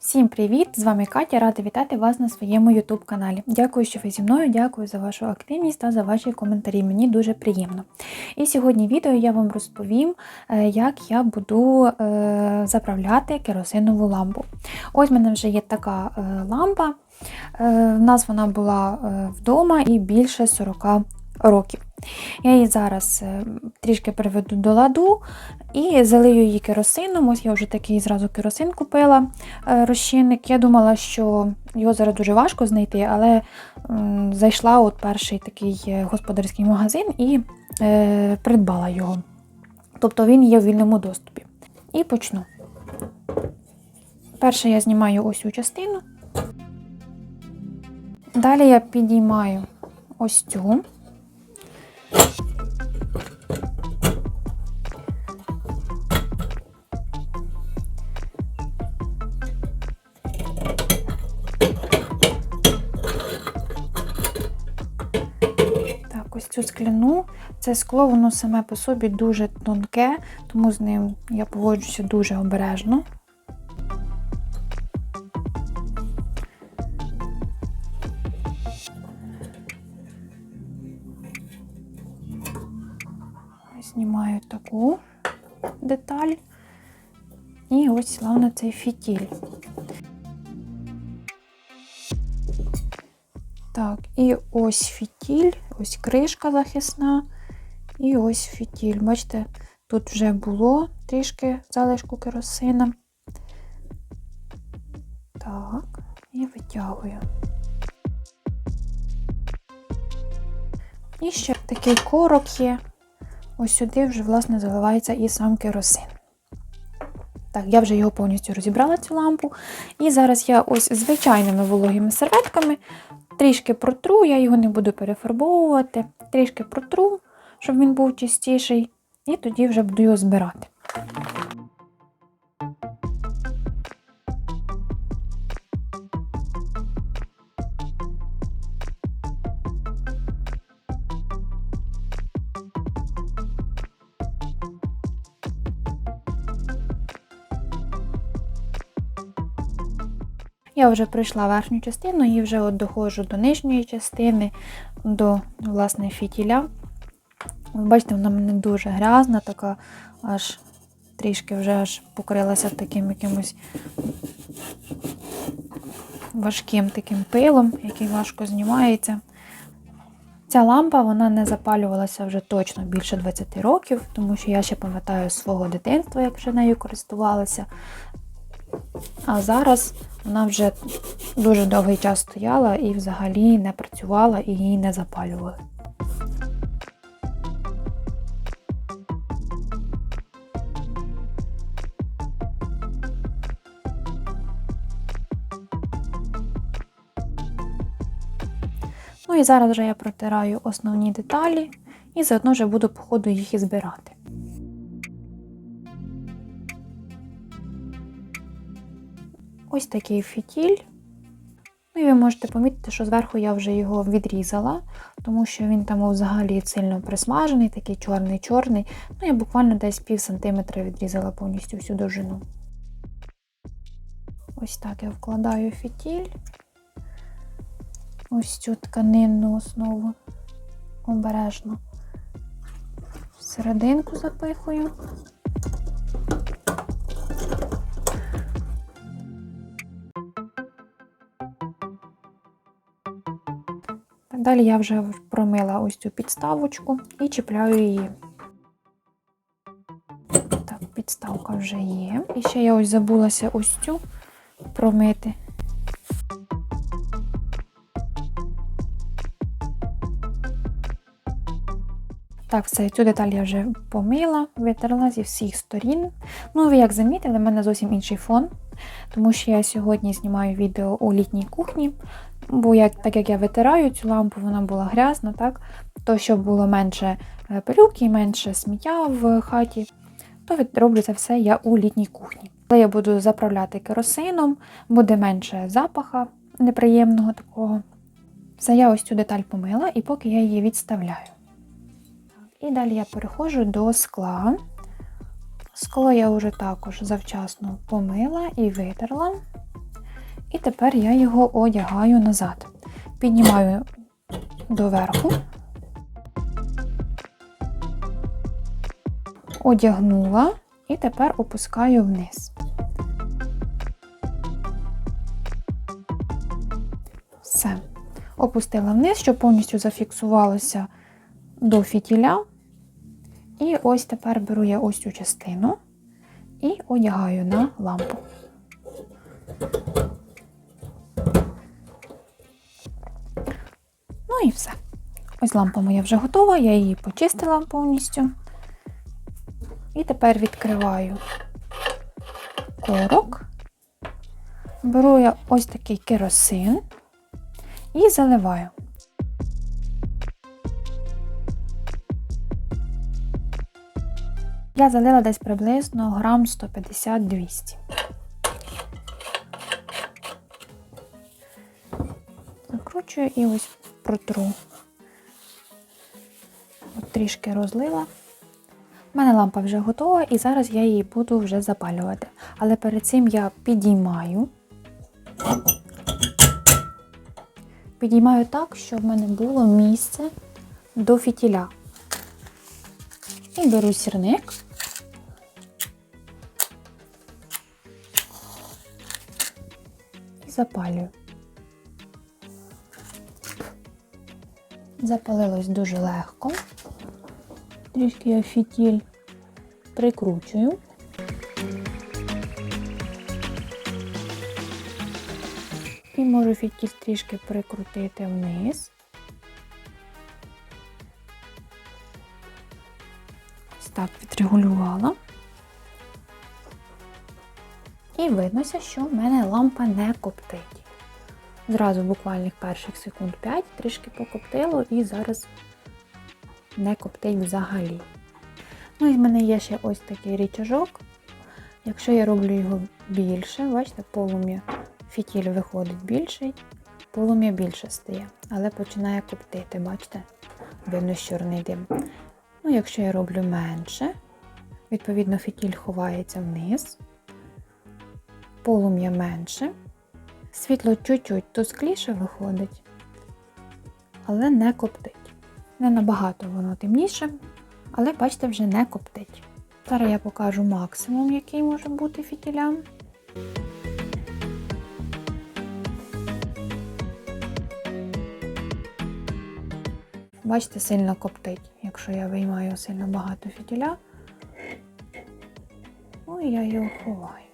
Всім привіт! З вами Катя, рада вітати вас на своєму YouTube каналі. Дякую, що ви зі мною, дякую за вашу активність та за ваші коментарі. Мені дуже приємно. І сьогодні відео я вам розповім, е, як я буду е, заправляти керосинову лампу. Ось в мене вже є така е, лампа. В нас вона була вдома і більше 40 років. Я її зараз трішки приведу до ладу і залию її керосином. Ось я вже такий зразу керосин купила е, розчинник. Я думала, що його зараз дуже важко знайти, але зайшла от перший такий е, господарський магазин і е, придбала його. Тобто він є в вільному доступі. І почну. Перше я знімаю ось цю частину. Далі я підіймаю ось цю. Цю скляну. Це скло, воно саме по собі дуже тонке, тому з ним я поводжуся дуже обережно. Знімаю таку деталь. І ось славно цей фітіль. Так, і ось фітіль, ось кришка захисна, і ось фітіль. Бачите, тут вже було трішки залишку керосина. Так, і витягую. І ще такий корок є. Ось сюди вже, власне, заливається і сам керосин. Так, я вже його повністю розібрала цю лампу. І зараз я ось звичайними вологими серветками Трішки протру, я його не буду перефарбовувати, трішки протру, щоб він був чистіший, і тоді вже буду його збирати. Я вже пройшла верхню частину і вже от доходжу до нижньої частини, до власне фітіля. Бачите, вона мене дуже грязна, така аж трішки вже аж покрилася таким якимось важким таким пилом, який важко знімається. Ця лампа вона не запалювалася вже точно більше 20 років, тому що я ще пам'ятаю свого дитинства, як вже нею користувалася. А зараз вона вже дуже довгий час стояла і взагалі не працювала і її не запалювали. Ну і зараз вже я протираю основні деталі і заодно вже буду по ходу їх і збирати. Ось такий фітіль. Ну і ви можете помітити, що зверху я вже його відрізала, тому що він там взагалі сильно присмажений, такий чорний-чорний. Ну, я буквально десь пів сантиметра відрізала повністю всю довжину. Ось так я вкладаю фітіль, ось цю тканинну основу обережно всерединку запихую. Далі я вже промила ось цю підставочку і чіпляю її. Так, підставка вже є. І ще я ось забулася ось цю промити. Так, все, цю деталь я вже помила, витерла зі всіх сторін. Ну, ви як замітили, в мене зовсім інший фон, тому що я сьогодні знімаю відео у літній кухні. Бо як, так як я витираю цю лампу, вона була грязна, так? то щоб було менше е, пилюки, менше сміття в хаті, то роблю це все я у літній кухні. Коли я буду заправляти керосином, буде менше запаха неприємного такого. Все, я ось цю деталь помила, і поки я її відставляю. І далі я переходжу до скла. Скло я вже також завчасно помила і витерла. І тепер я його одягаю назад. Піднімаю доверху, одягнула і тепер опускаю вниз. Все. Опустила вниз, щоб повністю зафіксувалося до фітіля. І ось тепер беру я ось цю частину і одягаю на лампу. Ну і все. Ось лампа моя вже готова, я її почистила повністю. І тепер відкриваю корок. Беру я ось такий керосин і заливаю. Я залила десь приблизно грам 150-200. Закручую і ось протру. От трішки розлила. У мене лампа вже готова, і зараз я її буду вже запалювати. Але перед цим я підіймаю. Підіймаю так, щоб в мене було місце до фітіля. І беру сірник. Запалюю. Запалилось дуже легко. Трішки я фітіль прикручую. І можу фітіль трішки прикрутити вниз. Ось так відрегулювала. І виднося, що в мене лампа не коптить. Зразу буквально перших секунд 5 трішки покоптило і зараз не коптить взагалі. Ну і в мене є ще ось такий річажок. Якщо я роблю його більше, бачите, полум'я фітіль виходить більший, полум'я більше стає, але починає коптити, бачите? Видно, чорний дим. Ну, якщо я роблю менше, відповідно, фітіль ховається вниз, полум'я менше, світло чуть-чуть тускліше виходить, але не коптить. Не набагато воно темніше, але бачите, вже не коптить. Зараз я покажу максимум, який може бути фітілям. Бачите, сильно коптить, якщо я виймаю сильно багато фітіля. Ну і я його ховаю.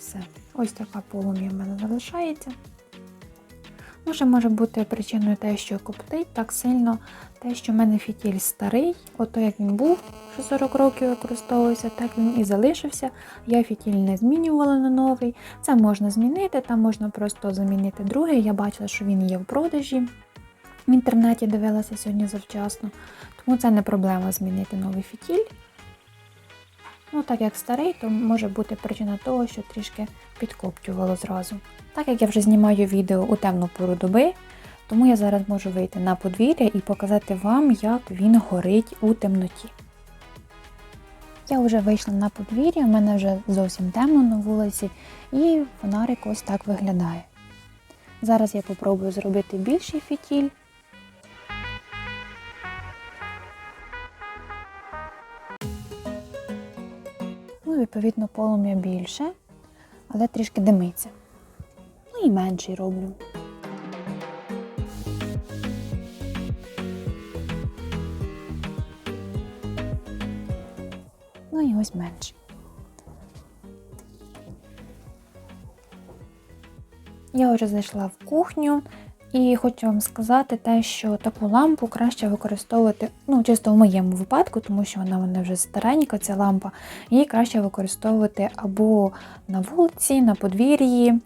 Все. Ось така полум'я в мене залишається. Може, може бути причиною те, що коптить так сильно, те, що в мене фітіль старий, ото як він був, що 40 років використовувався, так він і залишився. Я фітіль не змінювала на новий. Це можна змінити, там можна просто замінити другий. Я бачила, що він є в продажі. В інтернеті дивилася сьогодні завчасно, тому це не проблема змінити новий фітіль. Ну, так як старий, то може бути причина того, що трішки підкоптювало зразу. Так як я вже знімаю відео у темну пору доби, тому я зараз можу вийти на подвір'я і показати вам, як він горить у темноті. Я вже вийшла на подвір'я, в мене вже зовсім темно на вулиці, і фонарик ось так виглядає. Зараз я попробую зробити більший фітіль. Відповідно, полум'я більше, але трішки димиться. Ну і менший роблю. Ну і ось менший. Я вже зайшла в кухню і хочу вам сказати те, що таку лампу краще використовувати, ну, чисто в моєму випадку, тому що вона в мене вже старенька, ця лампа, її краще використовувати або на вулиці, на подвір'ї,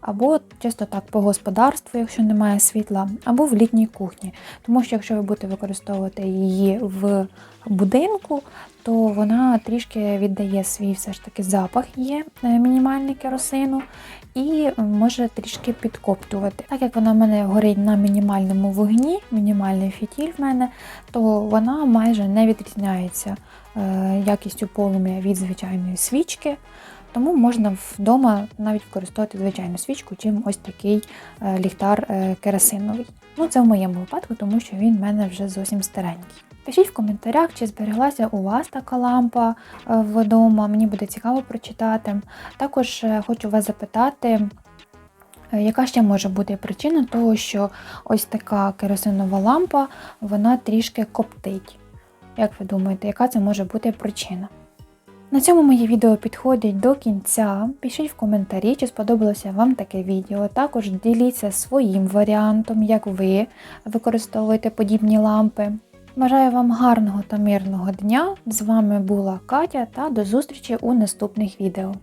або чисто так по господарству, якщо немає світла, або в літній кухні. Тому що якщо ви будете використовувати її в будинку, то вона трішки віддає свій все ж таки запах, є е, мінімальний керосину, і може трішки підкоптувати. Так як вона в мене горить на мінімальному вогні, мінімальний фітіль в мене, то вона майже не відрізняється е, якістю полум'я від звичайної свічки. Тому можна вдома навіть використовувати звичайну свічку, чим ось такий е, ліхтар е, керосиновий. Ну, це в моєму випадку, тому що він в мене вже зовсім старенький. Пишіть в коментарях, чи збереглася у вас така лампа е, вдома. Мені буде цікаво прочитати. Також хочу вас запитати, яка ще може бути причина того, що ось така керосинова лампа вона трішки коптить. Як ви думаєте, яка це може бути причина? На цьому моє відео підходить до кінця. Пишіть в коментарі, чи сподобалося вам таке відео. Також діліться своїм варіантом, як ви використовуєте подібні лампи. Бажаю вам гарного та мирного дня. З вами була Катя та до зустрічі у наступних відео.